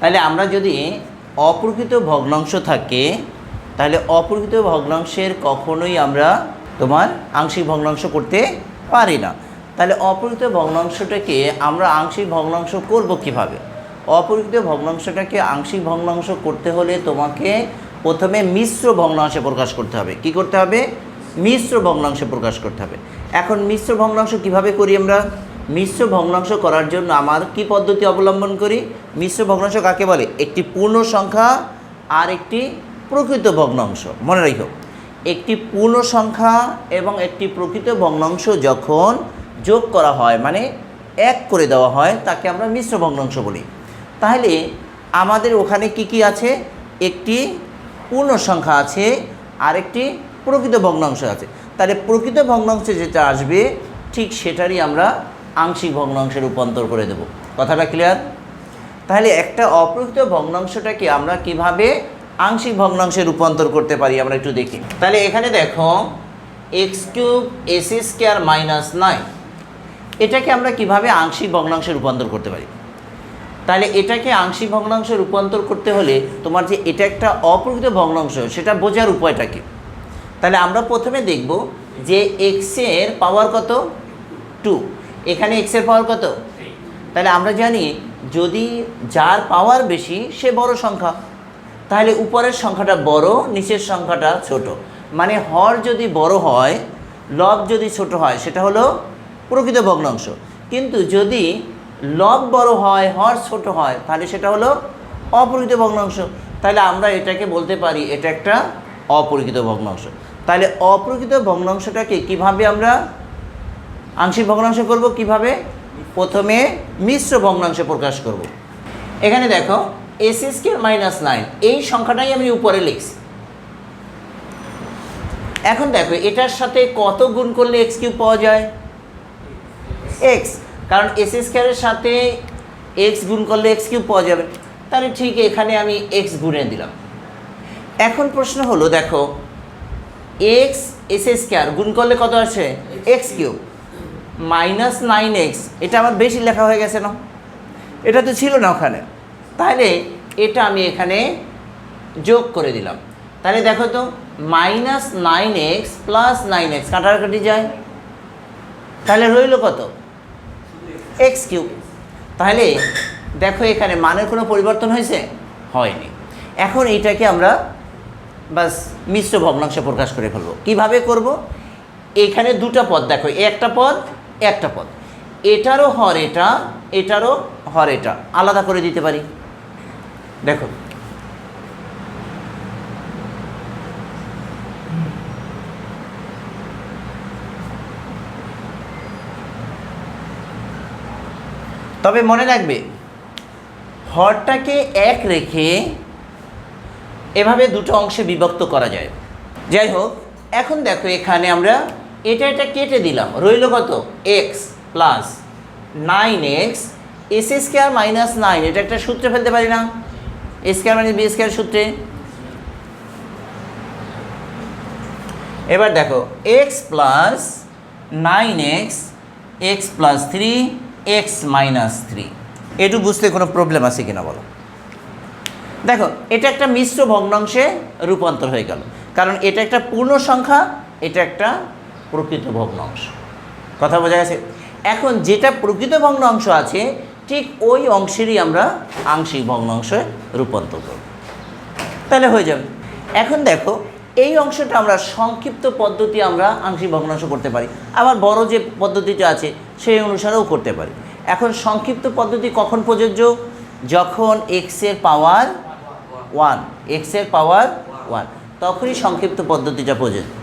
তাহলে আমরা যদি অপ্রকৃত ভগ্নাংশ থাকে, তাহলে অপ্রকৃত ভগ্নাংশের কখনোই আমরা তোমার আংশিক ভগ্নাংশ করতে পারি না। তাহলে অপ্রকৃত ভগ্নাংশটাকে আমরা আংশিক ভগ্নাংশ করব কীভাবে? অপ্রকৃত ভগ্নাংশটাকে আংশিক ভগ্নাংশ করতে হলে তোমাকে প্রথমে মিশ্র ভগ্নাংশে প্রকাশ করতে হবে। কি করতে হবে? মিশ্র ভগ্নাংশে প্রকাশ করতে হবে। এখন মিশ্র ভগ্নাংশ কীভাবে করি আমরা? মিশ্র ভগ্নাংশ করার জন্য আমার কি পদ্ধতি অবলম্বন করি? মিশ্র ভগ্নাংশ কাকে বলে? একটি পূর্ণ সংখ্যা আর একটি প্রকৃত ভগ্নাংশ। মনে রাখো একটি পূর্ণ সংখ্যা এবং একটি প্রকৃত ভগ্নাংশ যখন যোগ করা হয় মানে এক করে দেওয়া হয়, তাকে আমরা মিশ্র ভগ্নাংশ বলি। তাহলে আমাদের ওখানে কি কি আছে? একটি পূর্ণ সংখ্যা আছে, আর একটি প্রকৃত ভগ্নাংশ আছে। তাহলে প্রকৃত ভগ্নাংশে যেটা আসবে, ঠিক সেটারই আমরা আংশিক ভগ্নাংশে রূপান্তর করে দেব। কথাটা ক্লিয়ার তাহলে একটা অপ্রকৃত ভগ্নাংশটাকে আমরা কীভাবে আংশিক ভগ্নাংশে রূপান্তর করতে পারি আমরা একটু দেখি। তাহলে এখানে দেখো x cube AC square minus nine এটাকে আমরা কীভাবে আংশিক ভগ্নাংশে রূপান্তর করতে পারি? তাহলে এটাকে আংশিক ভগ্নাংশে রূপান্তর করতে হলে তোমার যে এটা একটা অপ্রকৃত ভগ্নাংশ, সেটা বোঝার উপায়টা কি? তাহলে আমরা প্রথমে দেখব যে এক্সের পাওয়ার কত? টু এখানে এক্সের পাওয়ার কত? তাহলে আমরা জানি যদি যার পাওয়ার বেশি সে বড় সংখ্যা। তাহলে উপরের সংখ্যাটা বড় নিচের সংখ্যাটা ছোট। মানে হর যদি বড় হয় লব যদি ছোট হয় সেটা হলো প্রকৃত ভগ্নাংশ। কিন্তু যদি লব বড় হয় হর ছোট হয় তাহলে সেটা হলো অপরিকৃত ভগ্নাংশ। তাহলে আমরা এটাকে বলতে পারি এটা একটা অপরিকৃত ভগ্নাংশ। তাহলে অপ্রকৃত ভগ্নাংশটাকে কীভাবে আমরা আংশিক ভগ্নাংশ করব কীভাবে? প্রথমে মিশ্র ভগ্নাংশে প্রকাশ করব। এখানে দেখো এসি স্কোয়ার মাইনাস নাইন এই সংখ্যাটাই আমি উপরে লিখছি। এখন দেখো, এটার সাথে কত গুণ করলে এক্স কিউব পাওয়া যায়? এক্স কারণ এস স্কোয়ারের সাথে এক্স গুণ করলে এক্স কিউব পাওয়া যাবে। তাহলে ঠিক এখানে আমি এক্স গুণে দিলাম। এখন প্রশ্ন হলো, দেখো এক্স এস স্কোয়ার গুণ করলে কত আছে x cube minus nine x, এটা আমার বেশি লেখা হয়ে গেছে না? এটা তো ছিল না ওখানে। তাহলে এটা আমি এখানে যোগ করে দিলাম। তাহলে দেখো তো, minus nine x plus nine x, কাটাকাটি যায়। তাহলে রইল কত? X cube. তাহলে দেখো এখানে মানের কোনো পরিবর্তন হয়েছে? হয়নি। এখন এইটাকে আমরা বাস মিশ্র ভগ্নাংশে প্রকাশ করে ফেলব। কীভাবে করব? এখানে দুটো পদ দেখো, একটা পদ একটা পদ। এটারও হর এটা, এটারও হর এটা। আলাদা করে দিতে পারি? দেখো। তবে মনে রাখবে, হরটাকে এক রেখে এভাবে দুটো অংশে বিভক্ত করা যায়। যাই হোক, এখন দেখো এখানে আমরা এটা এটা কেটে দিলাম। রইল কত? X plus nine x s square minus nine এটা একটা সূত্রে ফেলতে পারি না। A square minus b square সূত্রে। এবার দেখো x plus nine x x plus three x minus three এটু বুঝতে কোনো প্রবলেম আছে কিনা বলো। দেখো, এটা একটা মিশ্র ভগ্নাংশে রূপান্তর হয়ে গেল। কারণ এটা একটা পূর্ণ সংখ্যা, এটা একটা প্রকৃত ভগ্নাংশ কথা বোঝা গেছে? এখন যেটা প্রকৃত ভগ্নাংশ আছে, ঠিক ওই অংশেরই আমরা আংশিক ভগ্নাংশে রূপান্তর করব। তাহলে হয়ে যাবে। এখন দেখো, এই অংশটা আমরা সংক্ষিপ্ত পদ্ধতি আমরা আংশিক ভগ্নাংশ করতে পারি। আবার বড় যে পদ্ধতিটা আছে, সেই অনুসারেও করতে পারি। এখন সংক্ষিপ্ত পদ্ধতি কখন প্রযোজ্য? যখন এক্সের পাওয়ার ওয়ান এক্সের পাওয়ার ওয়ান তখনই সংক্ষিপ্ত পদ্ধতিটা প্রযোজ্য।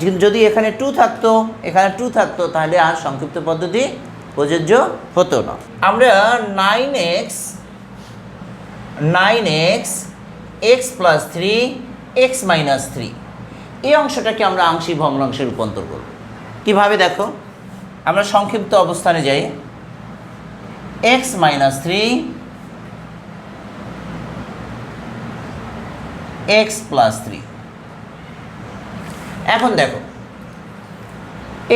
কিন্তু যদি এখানে টু থাকতো, এখানে টু থাকতো, তাহলে আর সংক্ষিপ্ত পদ্ধতি প্রযোজ্য হতো না। আমরা nine x nine x x plus three x minus three এই অংশটাকে আমরা আংশিক ভগ্নাংশে রূপান্তর করব। কীভাবে দেখো? আমরা সংক্ষিপ্ত অবস্থানে যাই। X minus three x plus three এখন দেখো।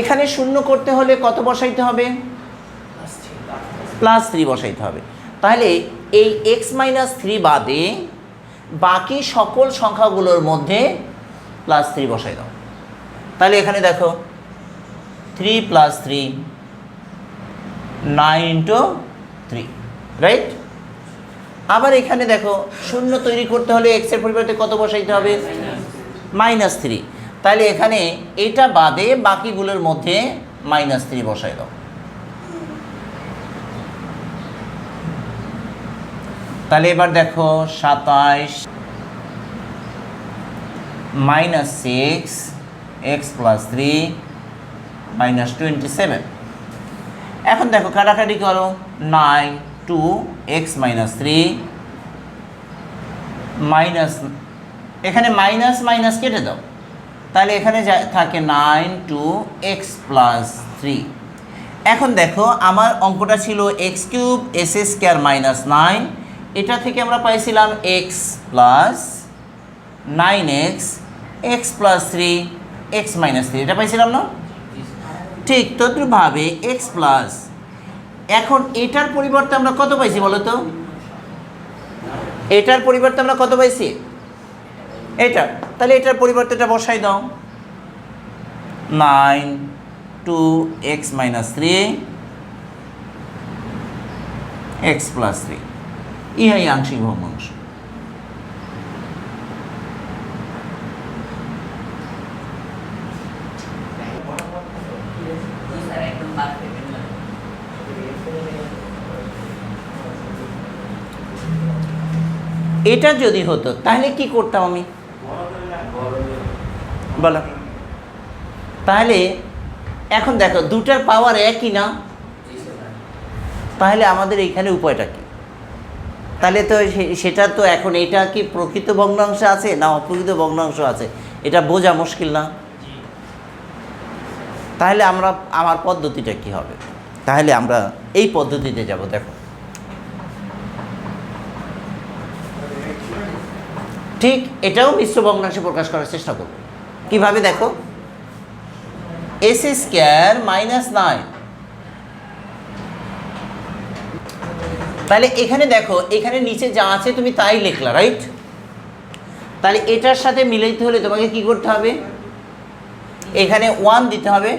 এখানে শূন্য করতে হলে কত বসাইতে হবে? প্লাস থ্রি বসাইতে হবে। তাহলে এই এক্স মাইনাস থ্রি বাদে বাকি সকল সংখ্যাগুলোর মধ্যে প্লাস থ্রি বসাই দাও। তাহলে এখানে দেখো, three plus three, nine into three, right? আবার এখানে দেখো, শূন্য তৈরি করতে হলে এক্সের পরিবর্তে কত বসাইতে হবে? Minus three. তাহলে এখানে এটা বাদে বাকিগুলোর মধ্যে মাইনাস থ্রি বসাই দাও। তাহলে এবার দেখো সাতাইশ minus six x plus three minus twenty seven এখন দেখো কাটাকাটি করো nine two x minus three minus এখানে মাইনাস মাইনাস কেটে দাও। তাহলে এখানে থাকে nine two x plus three এখন দেখো, আমার অঙ্কটা ছিল x cube s s square minus nine এটা থেকে আমরা পাইছিলাম x plus nine x x plus three x minus three এটা পাইছিলাম না? ঠিক তদ্রুপভাবে এক্স প্লাস এখন এটার পরিবর্তে আমরা কত পাইছি বলো তো? এটার পরিবর্তে আমরা কত পাইছি? এটা, তাহলে এটার পরিবর্তে এটা বসাই দাও। Nine two x minus three, x plus three. ইহাই আংশিক ভগ্নাংশ। এটা যদি হতো, তাহলে কি করতাম আমি? বলো। তাহলে এখন দেখো, দুটার পাওয়ার একই না? তাহলে আমাদের এইখানে উপায়টা কি? তাহলে তো সেটা তো এখন, এটা কি প্রকৃত ভগ্নাংশ আছে না অপ্রকৃত ভগ্নাংশ আছে? এটা বোঝা মুশকিল না? তাহলে আমরা, আমার পদ্ধতিটা কি হবে? তাহলে আমরা এই পদ্ধতিতে যাব, দেখো। ঠিক এটাও মিশ্র ভগ্নাংশে প্রকাশ করার চেষ্টা করব। কীভাবে দেখো? এস স্কোয়ার মাইনাস নাইন তাহলে এখানে দেখো, এখানে নিচে যা আছে তুমি তাই লিখলা রাইট তাহলে এটার সাথে মিলাইতে হলে তোমাকে কি করতে হবে? এখানে ওয়ান দিতে হবে।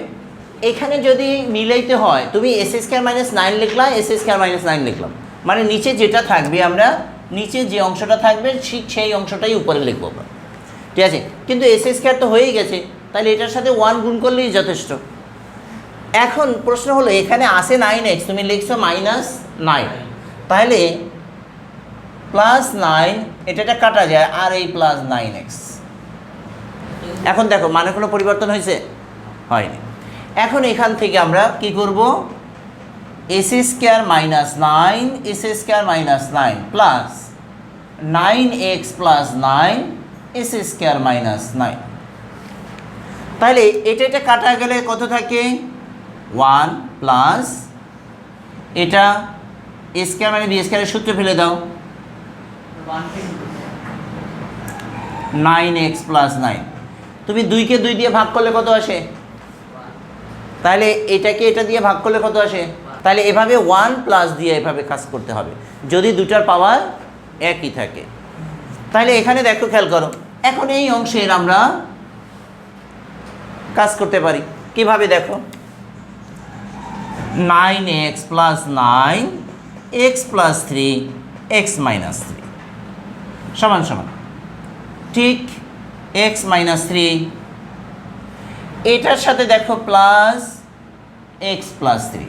এখানে যদি মিলাইতে হয়, তুমি এস স্কোয়ার মাইনাস নাইন লিখলা এস স্কোয়ার মাইনাস নাইন লিখলাম। মানে নিচে যেটা থাকবে আমরা, নিচে যে অংশটা থাকবে, ঠিক সেই অংশটাই উপরে লিখব আমরা। ঠিক আছে? কিন্তু এস স্কোয়ার তো হয়েই গেছে। তাহলে এটার সাথে ওয়ান গুণ করলেই যথেষ্ট। এখন প্রশ্ন হলো, এখানে আসে নাইন এক্স তুমি লিখছো মাইনাস নাইন তাহলে প্লাস নাইন এটাটা কাটা যায়, আর এই প্লাস নাইন এক্স এখন দেখো মানে কোনো পরিবর্তন হয়েছে? হয়নি। এখন এখান থেকে আমরা কি করব? S square minus nine s square minus nine plus nine x plus nine s square minus nine তাহলে এটা এটা কাটা গেলে কত থাকে? ওয়ান প্লাস এটা এ স্কোয়ার মানে বি স্কোয়ারের সূত্র ফেলে দাও। নাইন এক্স প্লাস নাইন তুমি দুইকে দুই দিয়ে ভাগ করলে কত আসে? তাহলে এটাকে এটা দিয়ে ভাগ করলে কত আসে? তাহলে এভাবে ওয়ান প্লাস দিয়ে এভাবে কাজ করতে হবে। যদি দুটার পাওয়ার একই থাকে। তাহলে এখানে দেখো, খেয়াল করো। এখন এই অংশের আমরা কাজ করতে পারি। কীভাবে দেখো? Nine x plus nine, x plus three, x minus three. সমান সমান। ঠিক এক্স মাইনাস থ্রি। এটার সাথে দেখো প্লাস এক্স প্লাস থ্রি।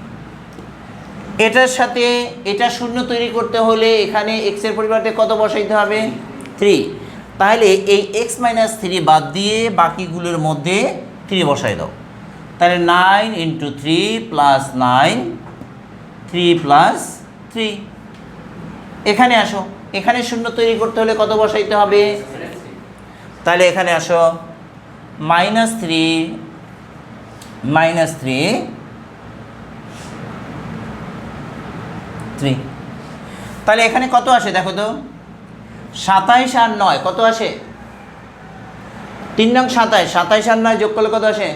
এটার সাথে, এটা শূন্য তৈরি করতে হলে এখানে এক্সের পরিবর্তে কত বসাইতে হবে? থ্রি। তাহলে এই এক্স মাইনাস থ্রি বাদ দিয়ে বাকিগুলোর মধ্যে থ্রি বসাই দাও। তাহলে nine into three plus nine three plus three এখানে আসো। এখানে শূন্য তৈরি করতে হলে কত বসাইতে হবে? তাহলে এখানে আসো। Minus three minus three three তাহলে এখানে কত আসে দেখো তো? সাতাইশ আর নয়, কত আসে? তিন নং সাতাইশ সাতাইশ আর নয় যোগ করলে কত আসে?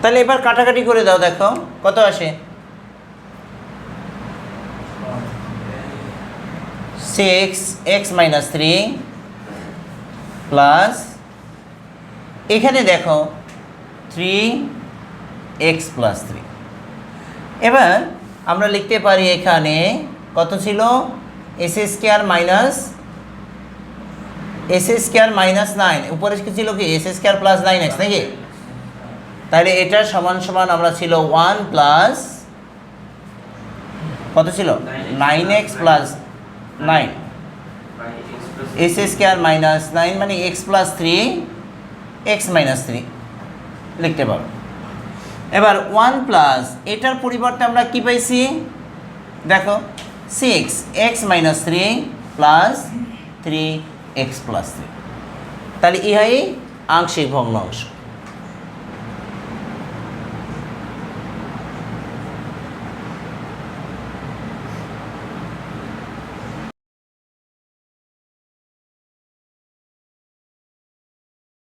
তাহলে এবার কাটাকাটি করে দাও, দেখো, কত আসে? Six x minus three plus এখানে দেখো থ্রি এক্স প্লাস থ্রি এবার আমরা লিখতে পারি এখানে কত ছিল? S square minus s square minus nine উপরে কি ছিল কি? S square plus nine x নাকি? তাহলে এটার সমান সমান আমরা ছিল ওয়ান প্লাস কত ছিল? Nine x plus nine s square minus nine মানে x plus three x minus three লিখতে পারো। এবার ওয়ান প্লাস এটার পরিবর্তে আমরা কি পাইছি? দেখো six x minus three plus three x plus three তাহলে ইহাই আংশিক ভগ্নাংশ।